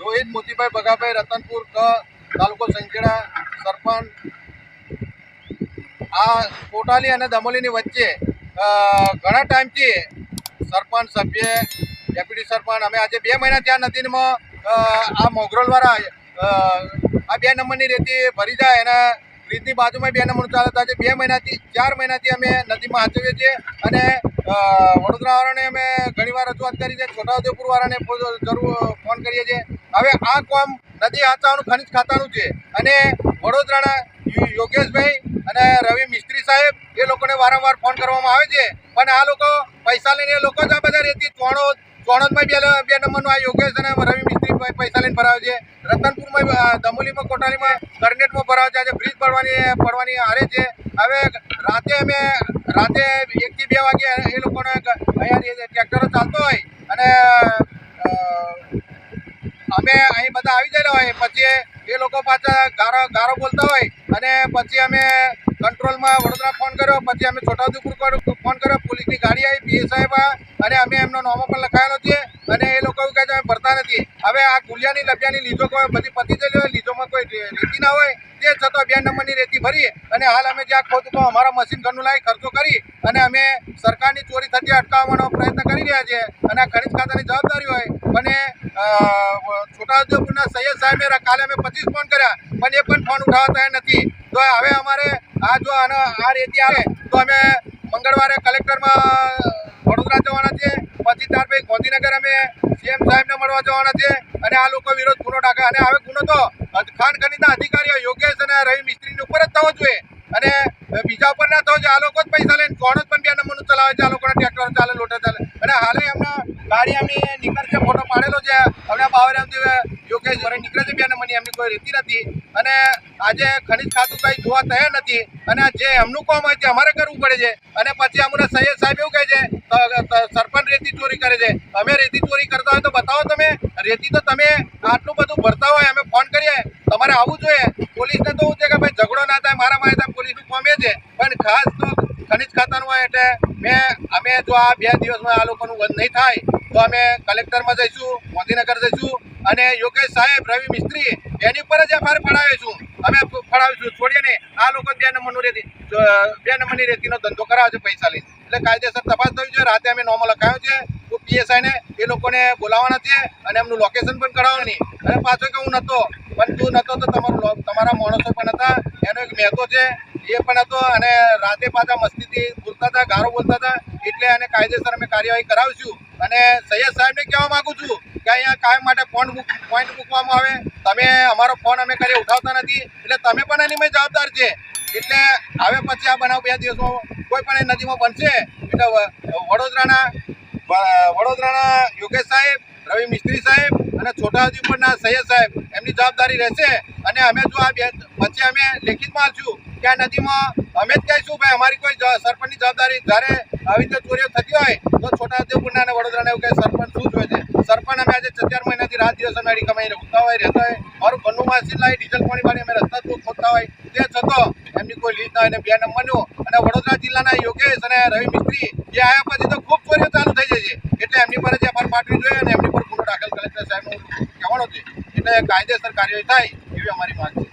રોહિત, મોતીભાઈ બગાભાઈ રતનપુર ક, તાલુકો સંખેડા, સરપંચ. આ કોટાલી અને દમોલીની વચ્ચે ઘણા ટાઈમથી સરપંચ સભ્ય, ડેપ્યુટી સરપંચ, અમે આજે બે મહિના ત્યાં નદીમાં આ મોગરોલવાળા આ બે નંબરની રેતી ભરી જાય એના બ્રિજની બાજુમાં બે નંબર ચાલતા છે બે મહિનાથી, ચાર મહિનાથી અમે નદીમાં હાથવીએ છીએ અને વડોદરાવાળાને અમે ઘણીવાર રજૂઆત કરી છે. છોટાઉદેપુરવાળાને જરૂર, ફોન કરીએ છીએ. હવે આ કામ નદી હાથવાનું ખનિજ ખાતાનું છે. અને વડોદરાના યોગેશભાઈ અને રવિ મિસ્ત્રી સાહેબ, એ લોકોને વારંવાર ફોન કરવામાં આવે છે. પણ આ લોકો પૈસા લઈને લોકો જ આ બધા રેતી ચોણો, ચોણોદમાં બે બે નંબરનું આ યોગેશ અને રવિ મિસ્ત્રી પૈસા લઈને ભરાવે છે. રતનપુરમાં અ, દમોલીમાં કોટાલીમાં કરનેટમાં ભરાવે છે. આજે બ્રિજ પડવાની પડવાની હારે છે. હવે રાતે અમે રાતે એકથી બે વાગે એ લોકોને અહીંયા ટ્રેક્ટરો ચાલતો હોય અને અમે અહીં બધા આવી ગયેલા હોય. પછી એ લોકો પાછા ગારો ગારો બોલતા હોય અને પછી અમે કંટ્રોલમાં વડોદરા ફોન કર્યો. પછી અમે છોટાઉદેપુર પર ફોન કર્યો. પોલીસની ગાડી આવી, પીએ સાહેબ અને અમે એમનો નોમો પણ લખાયેલો છે. અને એ લોકો એવું કહે છે, અમે ભરતા નથી. હવે આ ગુલિયાની લબિયાની લીધો કોઈ બધી પતી ગયેલી હોય લીધોમાં કોઈ રેતી ના હોય, તે છતાં બે નંબરની રેતી ભરી અને હાલ અમે જ્યાં ખોદકો અમારા મશીન ઘરનું લાવી ખર્ચો કરી અને અમે સરકારની ચોરી થતી અટકાવવાનો પ્રયત્ન કરી રહ્યા છીએ અને આ ખનિજ ખાતાની જવાબદારી હોય. અને છોટાઉદેપુરના સૈયદ સાહેબે કાલે અમે પચીસ ફોન કર્યા. પણ એ પણ ફોન ઉઠાવતા નથી. તો હવે અમારે આ જો આનો આ રેતી આવે, તો અમે મંગળવારે કલેક્ટરમાં વડોદરા જવાના છે પછી ત્યારભાઈ ગાંધીનગર અમે સીએમ સાહેબને મળવા જવાના છે અને આ લોકો વિરોધ ગુનો દાખલ અને હવે ગુનો તો ખાંડ ખનીના અધિકારીઓ યોગેશ અને રવિ મિસ્ત્રીની ઉપર જ થવો જોઈએ. અને બીજા ઉપર ના થવો જોઈએ. આ લોકો જ પૈસા લઈને કોણ જ પણ બે નંબરનું ચલાવે છે. આ લોકોના ટ્રેક્ટર ચાલે લોટા ચાલે. અને હાલે એમના ગાડી અમે નીકળશે, ફોટો પાડેલો છે. હમણાં બાવરામજી યોગેશ નીકળે છે બે નંબરની એમની કોઈ રીતિ નથી. અને આજે ખનિજ ખાતું કંઈ જોવા તૈયાર નથી. અને જે એમનું કામ હોય તે અમારે કરવું પડે છે. અને પછી અમને સૈયદ સાહેબ એવું કહે છે સરપંચ રેતી ચોરી કરે છે. અમે રેતી ચોરી કરતા હોય તો બતાવો તમે. રેતી તો તમે આટલું બધું ભરતા હોય, અમે ફોન કરીએ. તમારે આવવું જોઈએ. પોલીસને તો એવું છે કે ભાઈ ઝઘડો ના થાય મારા મારે પોલીસનું કામ છે. પણ ખાસ તો ખનિજ ખાતાનું હોય એટલે મેં, અમે જો આ બે દિવસમાં આ લોકોનું બંધ નહીં થાય, તો અમે કલેક્ટરમાં જઈશું ગાંધીનગર જઈશું અને યોગેશ સાહેબ, રવિ મિસ્ત્રી, એની ઉપર જ એફઆઈઆર પડાવીશું અમે ફડાવીશું. છોડીએ ને આ લોકો બે નંબરનું રેતી બે નંબરની રેતીનો ધંધો કરાવે છે પૈસા લઈને. એટલે કાયદેસર તપાસ થવી જોઈએ. રાતે અમે નોમો લખાયો છે. પીએસઆઈને એ લોકોને બોલાવવાના છે અને એમનું લોકેશન પણ કઢાવવાની અને પાછો કે હું નહોતો પણ તું નહોતો તો તમારું તમારા માણસો પણ હતા. એનો એક મહેતો છે, એ પણ હતો અને રાતે પાછા મસ્તીથી બોલતા હતા, ગારો બોલતા હતા. એટલે એને કાયદેસર અમે કાર્યવાહી કરાવીશું. અને સૈયદ સાહેબને કહેવા માંગુ છું કે અહીંયા કાયમ માટે ફોન પોઈન્ટ મૂકવામાં આવે. તમે અમારો ફોન અમે કરી ઉઠાવતા નથી. એટલે તમે પણ એની મેં જવાબદાર છે. એટલે હવે પછી આ બનાવ બે દિવસમાં કોઈ પણ એ નદીમાં બનશે. એટલે વડોદરાના વડોદરાના યોગેશ સાહેબ રવિ મિસ્ત્રી સાહેબ અને છોટાઉદેપુરના સૈયદ સાહેબ, એમની જવાબદારી રહેશે. અને અમે જો આ બે, પછી અમે લેખિતમાં આપશું કે આ નદીમાં અમે જ કહીશું, ભાઈ, અમારી કોઈ સરપંચની જવાબદારી જ્યારે આવી રીતે ચોરીઓ થતી હોય, તો છોટાઉદેપુરના અને વડોદરાને એવું કહે, સરપંચ શું જોઈએ છે? સરપંચ અમે આજે ચાર મહિનાથી રાત દિવસ અમે અડી કમાઈને હોય, રહેતા હોય. મારું ઘરનું માસી લાવી ડીઝલ પાણી વાળી અમે રસ્તા જ ખોદતા હોય. તે છતાં એમની કોઈ લીધ ના હોય બે નંબરનું. અને વડોદરા જિલ્લાના યોગેશ અને રવિ મિસ્ત્રી જે આવ્યા પછી તો ખૂબ ચોરીઓ ચાલુ થઈ જાય છે. એટલે એમની પર જ એફઆર પાઠવી જોઈએ અને એમની કલેક્ટર સાહેબનું કહેવાનું છે. એટલે કાયદેસર કાર્યવાહી થાય એવી અમારી માંગ છે.